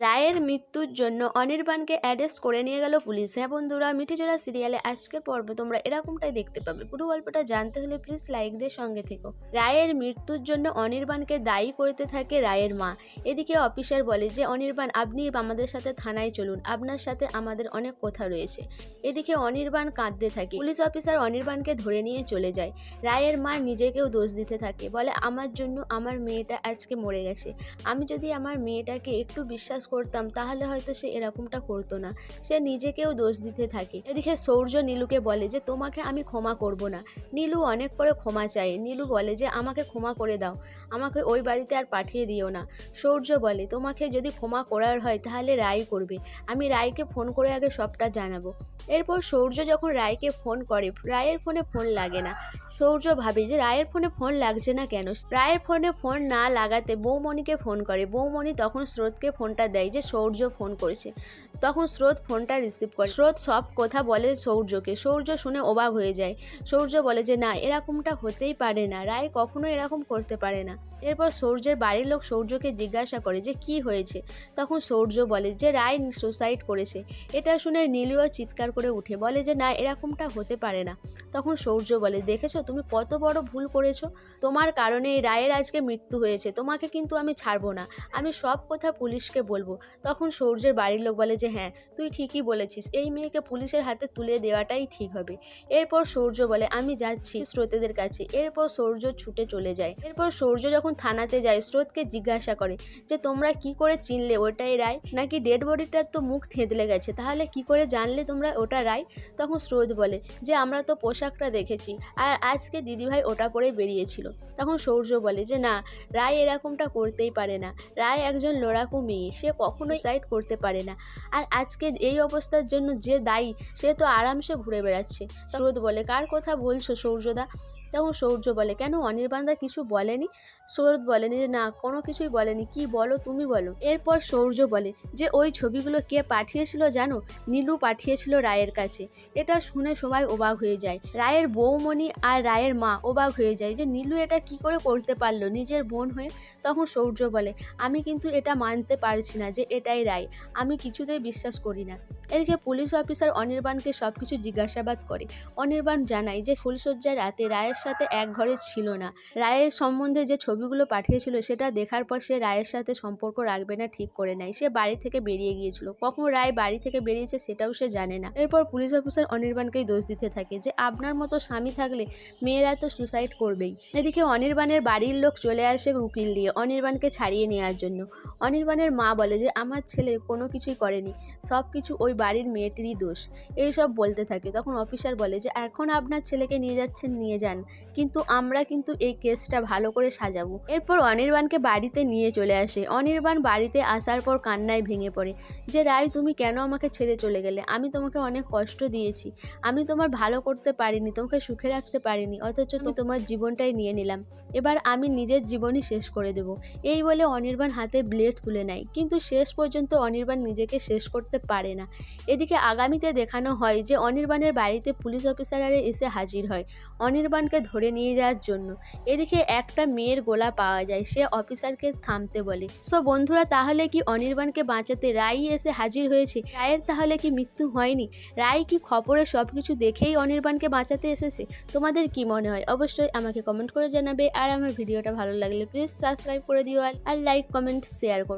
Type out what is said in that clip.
রায়ের মৃত্যুর জন্য অনির্বাণকে অ্যারেস্ট করে নিয়ে গেল পুলিশ। হ্যাঁ বন্ধুরা, মিঠিজোড়া সিরিয়ালে আজকের পর্বে তোমরা এরকমটাই দেখতে পাবে। পুরো গল্পটা জানতে হলে প্লিজ লাইক দিয়ে সঙ্গে থেকো। রায়ের মৃত্যুর জন্য অনির্বাণকে দায়ী করতে থাকে রায়ের মা। এদিকে অফিসার বলে যে, অনির্বাণ, আপনি আমাদের সাথে থানায় চলুন। আপনার সাথে আমাদের অনেক কথা রয়েছে। এদিকে অনির্বাণ কাঁদতে থাকে। পুলিশ অফিসার অনির্বাণকে ধরে নিয়ে চলে যায়। রায়ের মা নিজেকেও দোষ দিতে থাকে। বলে, আমার জন্য আমার মেয়েটা আজকে মরে গেছে। আমি যদি আমার মেয়েটাকে একটু বিশ্বাস করতাম, তাহলে হয়তো সে এরকমটা করতো না। সে নিজেকেও দোষ দিতে থাকে। এদিকে সৌর্য নীলুকে বলে যে, তোমাকে আমি ক্ষমা করব না। নীলু অনেক করে ক্ষমা চায়। নীলু বলে যে, আমাকে ক্ষমা করে দাও। আমাকে ওই বাড়িতে আর পাঠিয়ে দিও না। সৌর্য বলে, তোমাকে যদি ক্ষমা করার হয়, তাহলে রায় করবে। আমি রায়কে ফোন করে আগে সবটা জানাব। এরপর সৌর্য যখন রায়কে ফোন করে, রায়ের ফোনে ফোন লাগে না। সৌর্য ভাবে যে রায়ের ফোনে ফোন লাগছে না কেন? রায়ের ফোনে ফোন না লাগাতে বৌমণিকে ফোন করে। বৌমণি তখন স্রোতকে ফোনটা দেয় যে সৌর্য ফোন করেছে। তখন স্রোত ফোনটা রিসিভ করে। স্রোত সব কথা বলে সৌর্যকে। সৌর্য শুনে অবাক হয়ে যায়। সৌর্য বলে যে, না, এরকমটা হতেই পারে না। রায় কখনো এরকম করতে পারে না। এরপর সৌর্যের বাড়ির লোক সৌর্যকে জিজ্ঞাসা করে যে, কি হয়েছে? তখন সৌর্য বলে যে, রায় সুসাইড করেছে। এটা শুনে নীলিও চিৎকার করে উঠে বলে যে, না, এরকমটা হতে পারে না। তখন সৌর্য বলে, দেখেছ তুমি কত বড় ভুল করেছ? তোমার কারণে এই রায়ের আজকে মৃত্যু হয়েছে, তোমাকে কিন্তু আমি ছাড়বো না। আমি সব কথা পুলিশকে বলব। তখন সৌর্যের বাড়ির লোক বলে যে হ্যাঁ তুই ঠিকই বলেছিস। এই মেয়েকে পুলিশের হাতে তুলে দেওয়াটাই ঠিক হবে। এরপর সৌর্য বলে, আমি যাচ্ছি স্রোতেদের কাছে। এরপর সৌর্য ছুটে চলে যায়। এরপর সৌর্য যখন থানাতে যায়, স্রোতকে জিজ্ঞাসা করে যে, তোমরা কি করে চিনলে ওটাই রায়? নাকি ডেড বডিটার তো মুখ থেঁতলে গেছে? তাহলে কি করে জানলে তোমরা ওটা রায়? তখন স্রোত বলে, যে, আমরা তো পোশাকটা দেখেছি। আর আজকে দিদিভাই ওটা পরে বেরিয়েছিল। তখন সৌর্য বলে যে, না, রায় এরকমটা করতেই পারে না। রায় একজন লড়াকু মেয়ে। সে কখনোই সাইড করতে পারে না। আর আজকে এই অবস্থার জন্য যে দায়ী, সে তো আরামসে ঘুরে বেড়াচ্ছে। স্রোত বলে, কার কথা বলছো সৌর্যদা? তখন সৌর্য বলে। কেন? অনির্বাণদা কিছু বলেনি। সৌরভ বলেনি যে, না, কোনো কিছুই বলেনি। কি বলো, তুমি বলো। এরপর সৌর্য বলে যে, ওই ছবিগুলো কে পাঠিয়েছিল জানো? নীলু পাঠিয়েছিল রায়ের কাছে। এটা শুনে সবাই অবাক হয়ে যায়। রায়ের বৌমণি আর রায়ের মা অবাক হয়ে যায় যে, নীলু এটা কি করে করতে পারল নিজের বোন হয়ে? তখন সৌর্য বলে, আমি কিন্তু এটা মানতে পারছি না যে, এটাই রায়। আমি কিছুতেই বিশ্বাস করি না। এদিকে পুলিশ অফিসার অনির্বাণকে সব কিছু জিজ্ঞাসাবাদ করে। অনির্বাণ জানায় যে ফুলশয্যার রাতে রায়ের সাথে এক ঘরে ছিল না। রায়ের সম্বন্ধে যে ছবিগুলো পাঠিয়েছিল, সেটা দেখার পর সে রায়ের সাথে সম্পর্ক রাখবে না, ঠিক করে নেয়। সে বাড়ি থেকে বেরিয়ে গিয়েছিল। কখন রায় বাড়ি থেকে বেরিয়েছে সেটাও সে জানে না। এরপর পুলিশ অফিসার অনির্বাণকেই দোষ দিতে থাকে যে, আপনার মতো স্বামী থাকলে মেয়েরা তো সুসাইড করবেই। এদিকে অনির্বাণের বাড়ির লোক চলে আসে উকিল দিয়ে অনির্বাণকে ছাড়িয়ে নেওয়ার জন্য। অনির্বাণের মা বলে যে, আমার ছেলে কোনো কিছুই করেনি। সব কিছু ওই বাড়ির মেয়েটিরই দোষ। এইসব বলতে থাকে। তখন অফিসার বলে যে, এখন আপনার ছেলেকে নিয়ে যাচ্ছেন, নিয়ে যান। কিন্তু আমরা কিন্তু এই কেসটা ভালো করে সাজাবো। এরপর অনির্বাণকে বাড়িতে নিয়ে চলে আসে। অনির্বাণ বাড়িতে আসার পর কান্নায় ভেঙে পড়ে। যে রায় তুমি কেন আমাকে ছেড়ে চলে গেলে? আমি তোমাকে অনেক কষ্ট দিয়েছি। আমি তোমার ভালো করতে পারিনি, তোমাকে সুখে রাখতে পারিনি, অথচ আমি তোমার জীবনটাই নিয়ে নিলাম। এবার আমি নিজের জীবনই শেষ করে দেব। এই বলে অনির্বাণ হাতে ব্লেড তুলে নেয়। কিন্তু শেষ পর্যন্ত অনির্বাণ নিজেকে শেষ করতে পারে না। এদিকে আগামীতে দেখানো হয় যে, অনির্বাণের বাড়িতে পুলিশ অফিসাররা এসে হাজির হয়। অনির্বাণকে ধরে নিয়ে যাওয়ার জন্য। এদিকে একটা মেয়ের গোলা পাওয়া যায়, সে অফিসারকে থামতে বলে। সো বন্ধুরা, তাহলে কি অনির্বাণকে বাঁচাতে রাই এসে হাজির হয়েছে? রায়ের তাহলে কি মৃত্যু হয়নি? রাই কি খবরে সব কিছু দেখেই অনির্বাণকে বাঁচাতে এসেছে? তোমাদের কি মনে হয়? অবশ্যই আমাকে কমেন্ট করে জানাবে। আর আমার ভিডিওটা ভালো লাগলে প্লিজ সাবস্ক্রাইব করে দিও আর লাইক কমেন্ট শেয়ার করো।